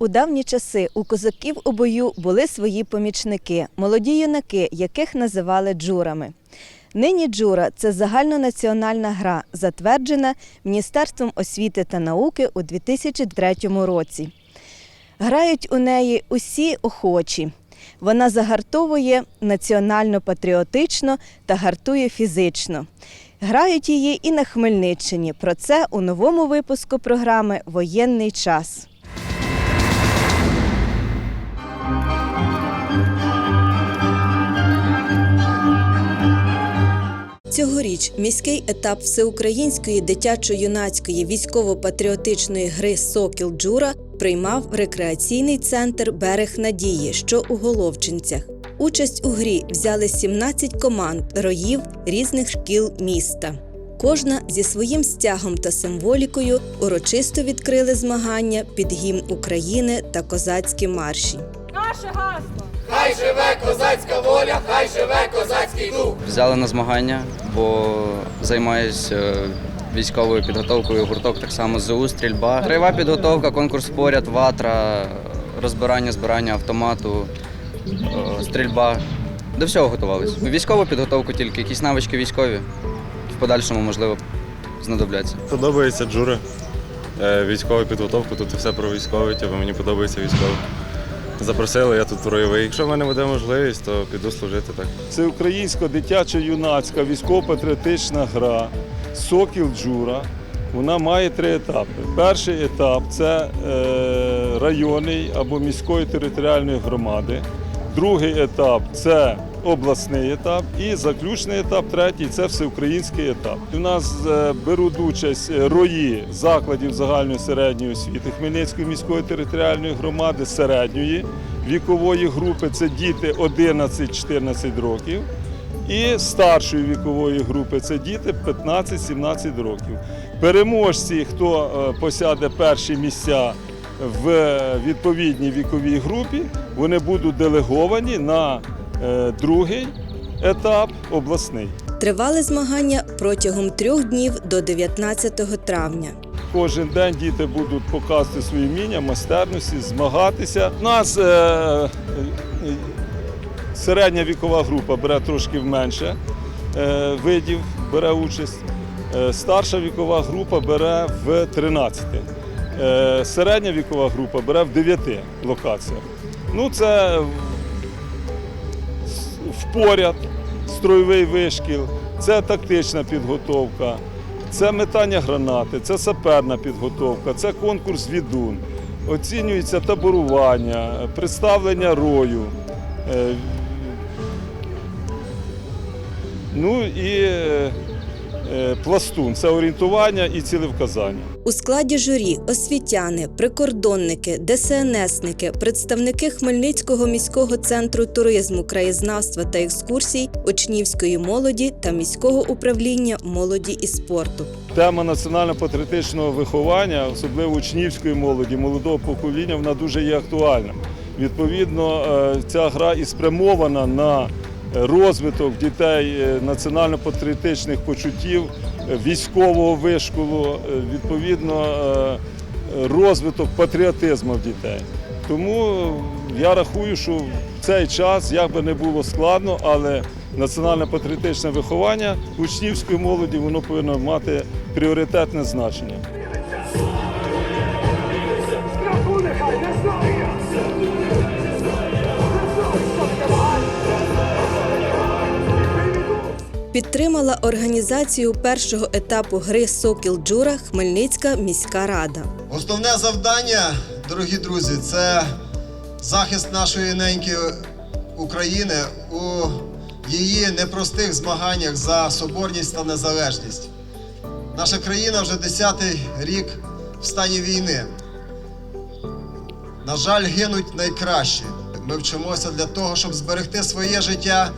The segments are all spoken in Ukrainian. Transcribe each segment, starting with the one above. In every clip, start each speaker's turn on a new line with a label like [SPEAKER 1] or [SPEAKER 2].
[SPEAKER 1] У давні часи у козаків у бою були свої помічники, молоді юнаки, яких називали джурами. Нині джура це загальнонаціональна гра, затверджена Міністерством освіти та науки у 2003 році. Грають у неї усі охочі. Вона загартовує національно-патріотично та гартує фізично. Грають її і на Хмельниччині. Про це у новому випуску програми Воєнний час. Цьогоріч міський етап всеукраїнської дитячо-юнацької військово-патріотичної гри Сокіл Джура приймав рекреаційний центр Берег Надії, що у Головчинцях. Участь у грі взяли 17 команд роїв різних шкіл міста. Кожна зі своїм стягом та символікою урочисто відкрили змагання під гімн України та козацькі марші.
[SPEAKER 2] Наше гасло!
[SPEAKER 3] Хай живе козацька воля, хай живе козацький дух.
[SPEAKER 4] Взяли на змагання, бо займаюся військовою підготовкою. Гурток так само ЗУ, стрільба. Краєва підготовка, конкурс поряд, ватра, розбирання, збирання автомату, е, стрільба. До всього готувалися. Військову підготовку тільки, якісь навички військові. В подальшому, можливо, знадобляться.
[SPEAKER 5] Подобається джури. Е, Військова підготовка, тут все про військове, типу мені подобається військове. Запросили, я тут ройовий. Якщо в мене буде можливість, то піду служити так.
[SPEAKER 6] Це українська дитячо-юнацька військово-патріотична гра Сокіл Джура. Вона має три етапи. Перший етап це е, районний або міської територіальної громади. Другий етап це обласний етап. І заключний етап, третій це всеукраїнський етап. У нас е, беруть участь е, рої закладів загальної середньої освіти Хмельницької міської територіальної громади середньої вікової групи. Це діти 11-14 років. І старшої вікової групи це діти 15-17 років. Переможці, хто е, посяде перші місця в відповідній віковій групі, вони будуть делеговані на другий етап обласний.
[SPEAKER 1] Тривали змагання протягом трьох днів до 19 травня.
[SPEAKER 6] Кожен день діти будуть показувати свої вміння, майстерності, змагатися. У нас е, е, середня вікова група бере трошки менше е, видів, бере участь. Е, старша вікова група бере в 13. Е, середня вікова група бере в 9 локаціях. Ну, це впоряд, строєвий вишкіл, це тактична підготовка, це метання гранати, це саперна підготовка, це конкурс відун. Оцінюється таборування, представлення рою. Е, Ну і е, пластун це орієнтування і цілевказання.
[SPEAKER 1] У складі журі освітяни, прикордонники, ДСНСники, представники Хмельницького міського центру туризму, краєзнавства та екскурсій, учнівської молоді та міського управління молоді і спорту.
[SPEAKER 6] Тема національно-патріотичного виховання, особливо учнівської молоді, молодого покоління, вона дуже є актуальна. Відповідно, е, ця гра і спрямована на розвиток дітей е, національно-патріотичних почуттів, е, військового вишколу, е, відповідно, розвиток патріотизму в дітей. Тому я рахую, що в цей час, як би не було складно, але національно-патріотичне виховання учнівської молоді воно повинно мати пріоритетне значення.
[SPEAKER 1] Підтримала організацію першого етапу гри Сокіл Джура Хмельницька міська рада.
[SPEAKER 7] Основне завдання, дорогі друзі, це захист нашої неньки України у її непростих змаганнях за соборність та незалежність. Наша країна вже 10-й рік в стані війни. На жаль, гинуть найкращі. Ми вчимося для того, щоб зберегти своє життя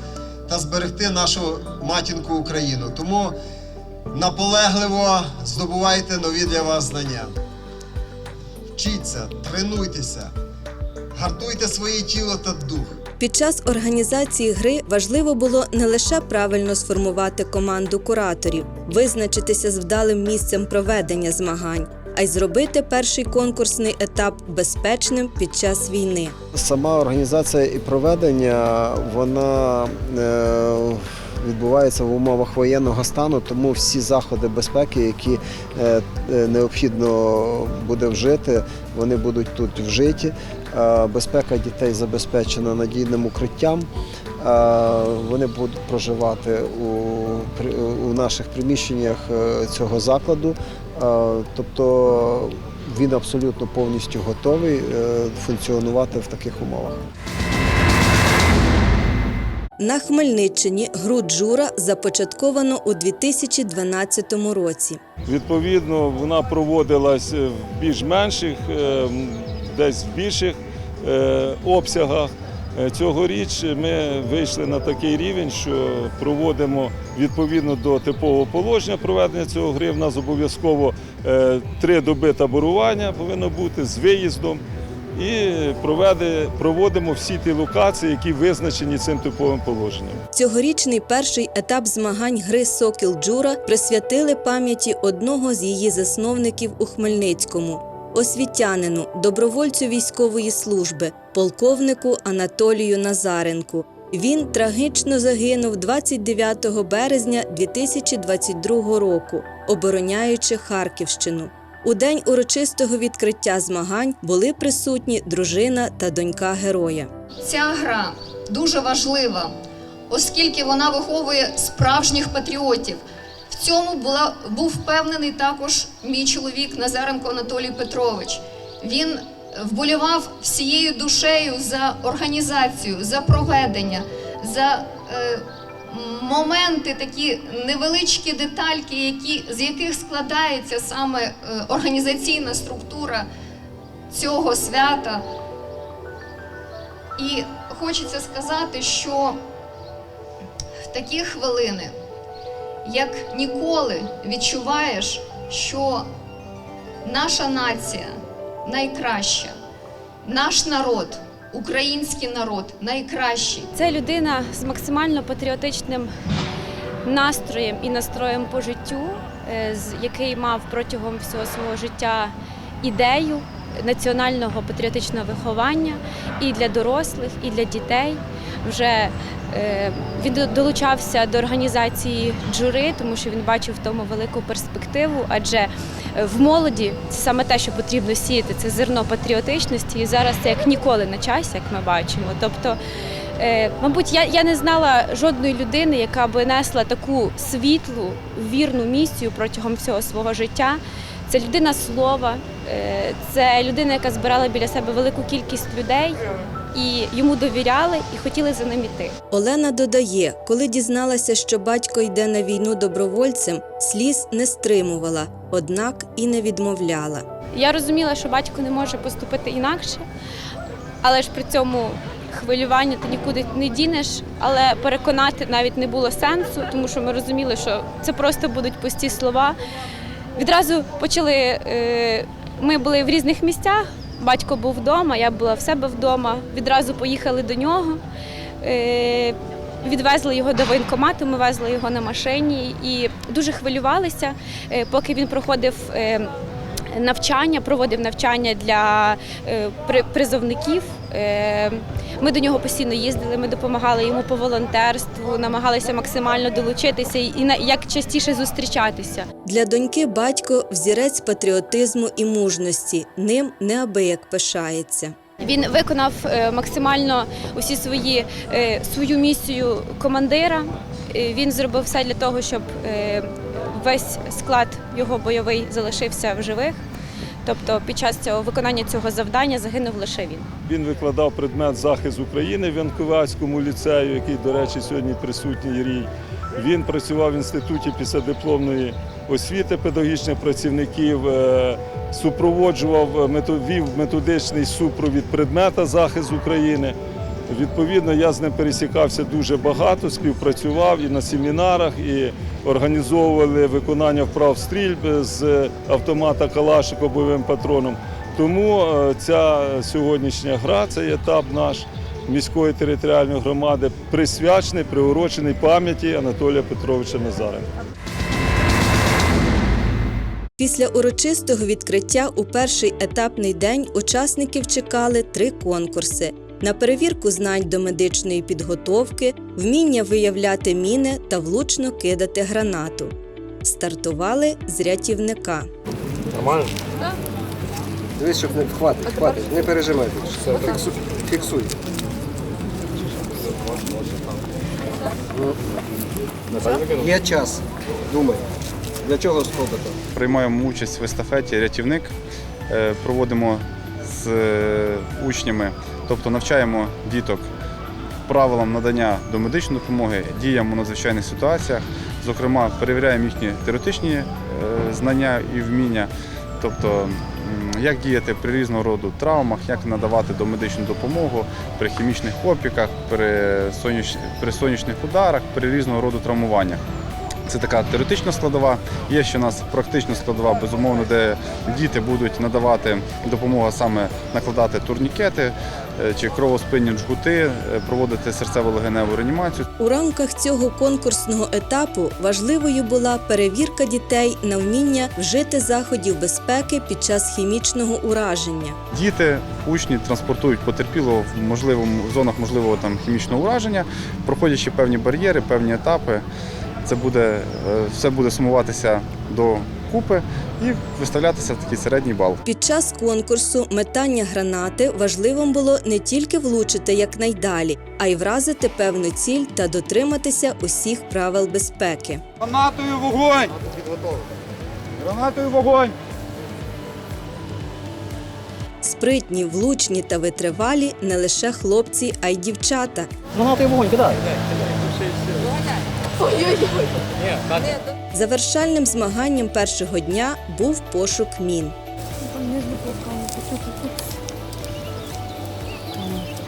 [SPEAKER 7] та зберегти нашу матінку Україну. Тому наполегливо здобувайте нові для вас знання. Вчіться, тренуйтеся, гартуйте своє тіло та дух.
[SPEAKER 1] Під час організації гри важливо було не лише правильно сформувати команду кураторів, визначитися з вдалим місцем проведення змагань, а й зробити перший конкурсний етап безпечним під час війни.
[SPEAKER 8] Сама організація і проведення вона е, відбувається в умовах воєнного стану, тому всі заходи безпеки, які е, е, необхідно буде вжити, вони будуть тут вжиті. Безпека дітей забезпечена надійним укриттям. Вони будуть проживати у, у наших приміщеннях цього закладу. Е, Тобто він абсолютно повністю готовий е, функціонувати в таких умовах.
[SPEAKER 1] На Хмельниччині гру Джура започатковано у 2012 році.
[SPEAKER 6] Відповідно, вона проводилась в більш менших, е, десь в більших обсягах. Е, Цьогоріч ми вийшли на такий рівень, що проводимо відповідно до типового положення проведення цього гри. В нас обов'язково е, три доби таборування повинно бути з виїздом. І проводимо всі ті локації, які визначені цим типовим положенням.
[SPEAKER 1] Цьогорічний перший етап змагань гри Сокіл Джура присвятили пам'яті одного з її засновників у Хмельницькому освітянину, добровольцю військової служби, полковнику Анатолію Назаренку. Він трагічно загинув 29 березня 2022 року, обороняючи Харківщину. У день урочистого відкриття змагань були присутні дружина та донька героя.
[SPEAKER 9] Ця гра дуже важлива, оскільки вона виховує справжніх патріотів. В цьому була, був впевнений також мій чоловік Назаренко Анатолій Петрович. Він вболівав всією душею за організацію, за проведення, за е, моменти, такі невеличкі детальки, які, з яких складається саме е, організаційна структура цього свята. І хочеться сказати, що в такі хвилини, як ніколи, відчуваєш, що наша нація найкраща, наш народ, український народ найкращий.
[SPEAKER 10] Це людина з максимально патріотичним настроєм і настроєм по життю, е, який мав протягом всього свого життя ідею національного патріотичного виховання і для дорослих, і для дітей. Вже е, він долучався до організації джури, тому що він бачив в тому велику перспективу, адже е, в молоді це саме те, що потрібно сіяти, це зерно патріотичності. І зараз це як ніколи на часі, як ми бачимо. Тобто, е, мабуть, я, я не знала жодної людини, яка би несла таку світлу, вірну місію протягом всього свого життя. Це людина слова, це людина, яка збирала біля себе велику кількість людей і йому довіряли і хотіли за ним іти.
[SPEAKER 1] Олена додає, коли дізналася, що батько йде на війну добровольцем, сліз не стримувала, однак і не відмовляла.
[SPEAKER 10] Я розуміла, що батько не може поступити інакше, але ж при цьому хвилювання ти нікуди не дінеш. Але переконати навіть не було сенсу, тому що ми розуміли, що це просто будуть пусті слова. Відразу почали. е, Ми були в різних місцях. Батько був вдома, я була в себе вдома. Відразу поїхали до нього. е, Відвезли його до воєнкомату, ми везли його на машині і дуже хвилювалися, е, поки він проходив е, навчання, проводив навчання для призовників. Е, Ми до нього постійно їздили, ми допомагали йому по волонтерству, намагалися максимально долучитися і як частіше зустрічатися.
[SPEAKER 1] Для доньки батько взірець патріотизму і мужності, ним неабияк пишається.
[SPEAKER 10] Він виконав е, максимально усі свої е, свою місію командира. Е, Він зробив все для того, щоб весь склад його бойовий залишився в живих. Тобто, під час цього виконання цього завдання загинув лише він.
[SPEAKER 6] Він викладав предмет захист України в Янковецькому ліцею, який, до речі, сьогодні присутній рій. Він працював в інституті післядипломної освіти педагогічних працівників, е, супроводжував, метовів вів методичний супровід предмета захист України. Відповідно, я з ним пересікався дуже багато, співпрацював і на семінарах, і організовували виконання вправ стрільби з автомата Калашика бойовим патроном. Тому е, ця сьогоднішня гра, цей етап наш міської територіальної громади присвячений, приурочений пам'яті Анатолія Петровича Назаренка.
[SPEAKER 1] Після урочистого відкриття у перший етапний день учасників чекали три конкурси: на перевірку знань до медичної підготовки, вміння виявляти міни та влучно кидати гранату. Стартували з рятівника.
[SPEAKER 8] Дивись, щоб не хватить, хватить, не пережимай більше. Фіксуй. Фіксуй. Є час. Думай. Для чого сходити?
[SPEAKER 11] Приймаємо участь в естафеті рятівник. Е, Проводимо з е, учнями, тобто навчаємо діток правилам надання домедичної допомоги, діям у надзвичайних ситуаціях. Зокрема, перевіряємо їхні теоретичні е, знання і вміння, тобто як діяти при різного роду травмах, як надавати домедичну допомогу при хімічних опіках, при, соняч... при сонячних ударах, при різного роду травмуваннях. Це така теоретична складова. Є ще у нас практична складова, безумовно, де діти будуть надавати допомогу саме накладати турнікети чи кровоспинні жгути, е, проводити серцево-легеневу реанімацію.
[SPEAKER 1] У рамках цього конкурсного етапу важливою була перевірка дітей на вміння вжити заходів безпеки під час хімічного ураження.
[SPEAKER 11] Діти, учні транспортують потерпілого в можливому в зонах можливого там хімічного ураження, проходячи певні бар'єри, певні етапи. Це буде е, все буде сумуватися до купи і виставлятися такий середній бал.
[SPEAKER 1] Під час конкурсу метання гранати важливим було не тільки влучити якнайдалі, а й вразити певну ціль та дотриматися усіх правил безпеки.
[SPEAKER 11] Гранатою вогонь! Гранатою вогонь!
[SPEAKER 1] Спритні, влучні та витривалі не лише хлопці, а й дівчата. Завершальним змаганням першого дня був пошук мін.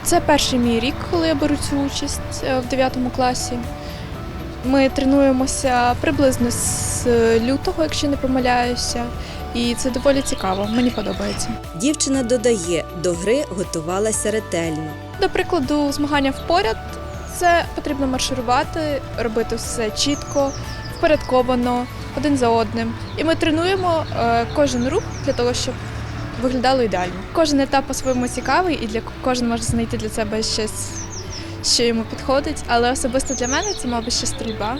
[SPEAKER 12] Це перший мій рік, коли я беру цю участь е, в 9 класі. Ми тренуємося приблизно з лютого, якщо не помиляюся, і це доволі цікаво. Мені подобається.
[SPEAKER 1] Дівчина додає, до гри готувалася ретельно.
[SPEAKER 12] До прикладу, змагання впоряд це потрібно марширувати, робити все чітко, впорядковано, один за одним. І ми тренуємо е, кожен рух для того, щоб виглядало ідеально. Кожен етап по-своєму цікавий, і для кожен може знайти для себе щось, що йому підходить. Але особисто для мене це, мабуть, ще стрільба.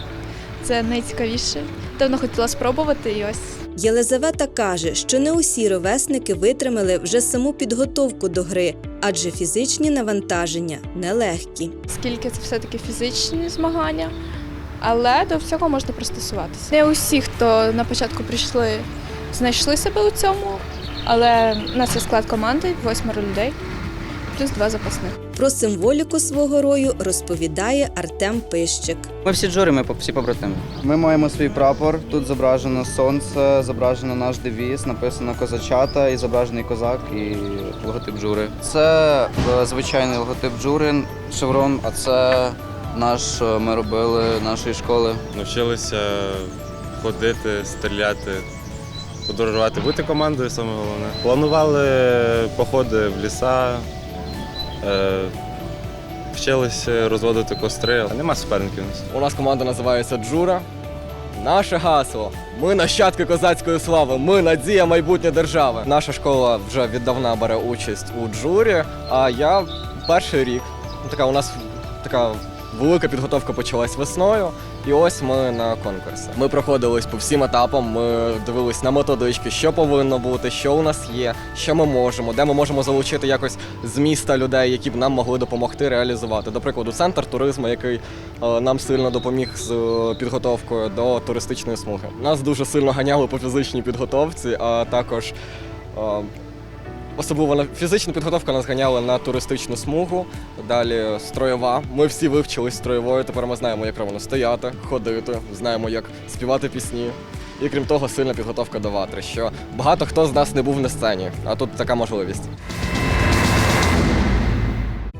[SPEAKER 12] Це найцікавіше. Давно хотіла спробувати і ось
[SPEAKER 1] Єлизавета каже, що не усі ровесники витримали вже саму підготовку до гри, адже фізичні навантаження нелегкі.
[SPEAKER 12] скільки це все-таки фізичні змагання, але до всього можна пристосуватися. Не усі, хто на початку прийшли, знайшли себе у цьому, але у нас є склад команди, восьмеро людей, плюс два запасних.
[SPEAKER 1] Про символіку свого рою розповідає Артем Пищик.
[SPEAKER 4] Ми всі джури, ми по- всі побратими. Ми маємо свій прапор. Тут зображено сонце, зображено наш девіз, написано козачата і зображений козак і логотип джури. Це е, звичайний логотип джури, шеврон, а це наш е, ми робили нашої школи.
[SPEAKER 5] Навчилися ходити, стріляти, подорожувати, бути командою саме головне. Планували походи в ліса, е, вчилися розводити костри. Нема суперників у нас.
[SPEAKER 3] Команда називається Джура. Наше гасло. Ми нащадки козацької слави, ми надія майбутнє держави. Наша школа вже віддавна бере участь у джурі, а я перший рік. Ну, Така у нас така велика підготовка почалась весною, і ось ми на конкурсі. Ми проходились по всім етапам. Ми дивились на методички, що повинно бути, що у нас є, що ми можемо, де ми можемо залучити якось з міста людей, які б нам могли допомогти реалізувати. До прикладу, центр туризму, який е, нам сильно допоміг з е, підготовкою до туристичної смуги. Нас дуже сильно ганяли по фізичній підготовці, а також е, особливо на фізична підготовка нас ганяла на туристичну смугу. Далі строєва. Ми всі вивчились строєвою. Тепер ми знаємо, як правильно стояти, ходити, знаємо, як співати пісні. І крім того, сильна підготовка до ватри, що багато хто з нас не був на сцені, а тут така можливість.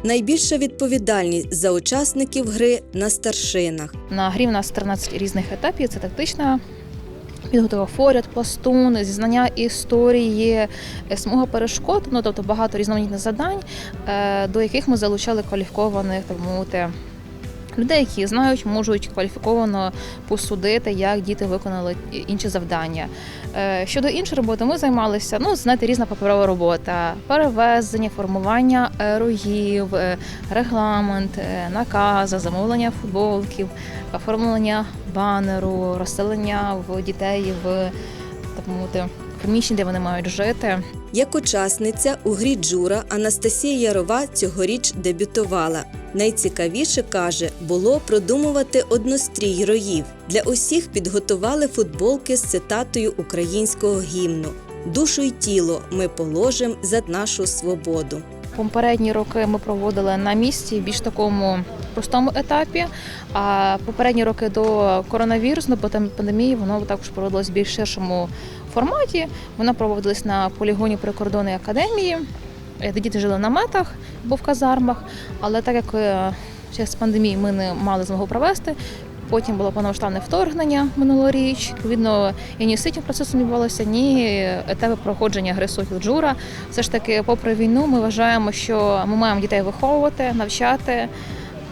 [SPEAKER 1] Найбільша відповідальність за учасників гри на старшинах.
[SPEAKER 12] На грі в нас 13 різних етапів. Це тактична підготовка форяд, пластун, зізнання історії, е, смуга перешкод, ну тобто багато різноманітних завдань, е, до яких ми залучали кваліфікованих так мовити
[SPEAKER 13] Людей, які знають, можуть кваліфіковано посудити, як діти виконали інші завдання. Е, Щодо іншої роботи, ми займалися ну, знаєте, різна паперова робота, перевезення, формування е, рогів, е, регламент, накази, замовлення футболків, оформлення банеру, розселення в дітей в так мовити приміщень, де вони мають жити.
[SPEAKER 1] Як учасниця у грі Джура Анастасія Ярова цьогоріч дебютувала. Найцікавіше каже, було продумувати однострій роїв. Для усіх підготували футболки з цитатою українського гімну. Душу й тіло ми положим за нашу свободу.
[SPEAKER 13] Попередні роки ми проводили на місці більш такому простому етапі. А попередні роки до коронавірусної пандемії воно також проводилось в більш ширшому форматі. Воно проводилось на полігоні прикордонної академії, е, діти жили в наметах або в казармах. Але так як е, через пандемію ми не мали змогу провести. Потім було повномасштабне вторгнення минулоріч. Відповідно, і ні освітнього процесу не відбувалося, ні етапи проходження гри Джура. Все ж таки, попри війну, ми вважаємо, що ми маємо дітей виховувати, навчати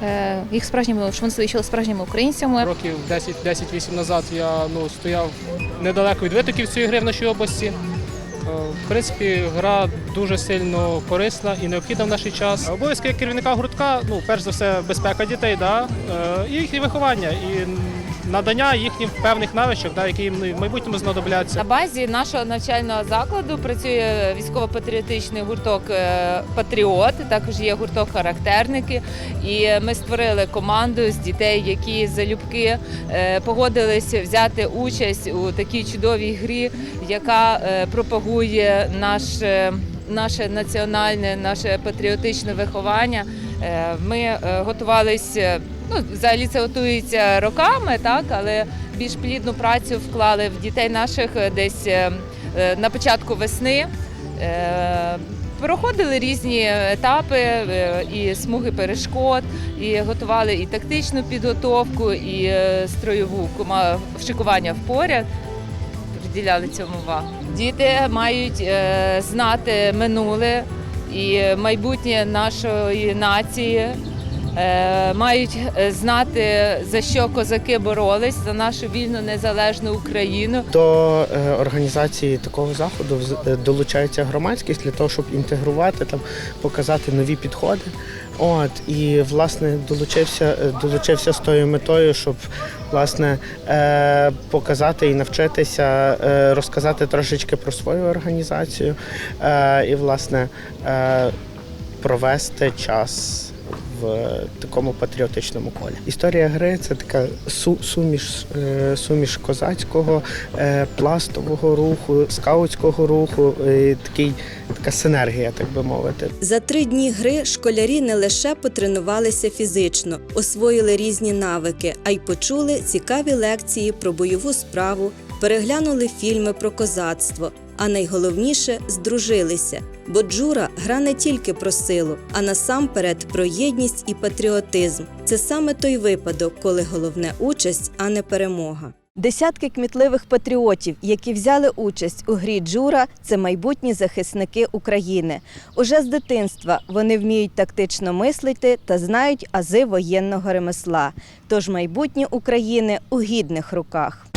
[SPEAKER 13] е, їх справжніми, щоб вони себе справжніми українцями.
[SPEAKER 14] Років 10-8 назад я ну, стояв недалеко від витоків цієї гри в нашій області. Е, В принципі, гра дуже сильно корисна і необхідна в наш час. Обов'язки керівника гуртка, ну, перш за все, безпека дітей, да? е, і їхнє виховання, і надання їхнім певних навичок, да, які їм в майбутньому знадобляться.
[SPEAKER 15] На базі нашого навчального закладу працює військово-патріотичний гурток е, Патріот. Також є гурток характерники. І ми створили команду з дітей, які залюбки е, погодились взяти участь у такій чудовій грі, яка е, пропагує наш. Наше національне, наше патріотичне виховання. Ми готувалися, ну взагалі це готується роками, так але більш плідну працю вклали в дітей наших десь е, е, на початку весни. Е, Проходили різні етапи і смуги перешкод, і готували і тактичну підготовку, і строєву вшикування в поряд. Приділяли цьому увагу. Діти мають знати минуле і майбутнє нашої нації. Е, мають е, знати за що козаки боролись за нашу вільну незалежну Україну.
[SPEAKER 16] До е, організації такого заходу долучається громадськість для того, щоб інтегрувати там, показати нові підходи. От і власне долучився, долучився з тою метою, щоб власне показати і навчитися, розказати трошечки про свою організацію і власне провести час в такому патріотичному колі. Історія гри це така су- суміш, е, суміш козацького, е, пластового руху, скаутського руху, і такий, така синергія, так би мовити.
[SPEAKER 1] За три дні гри школярі не лише потренувалися фізично, освоїли різні навики, а й почули цікаві лекції про бойову справу, переглянули фільми про козацтво. А найголовніше здружилися. Бо джура гра не тільки про силу, а насамперед про єдність і патріотизм. Це саме той випадок, коли головне участь, а не перемога. Десятки кмітливих патріотів, які взяли участь у грі Джура, це майбутні захисники України. Уже з дитинства вони вміють тактично мислити та знають ази воєнного ремесла. Тож майбутнє України у гідних руках.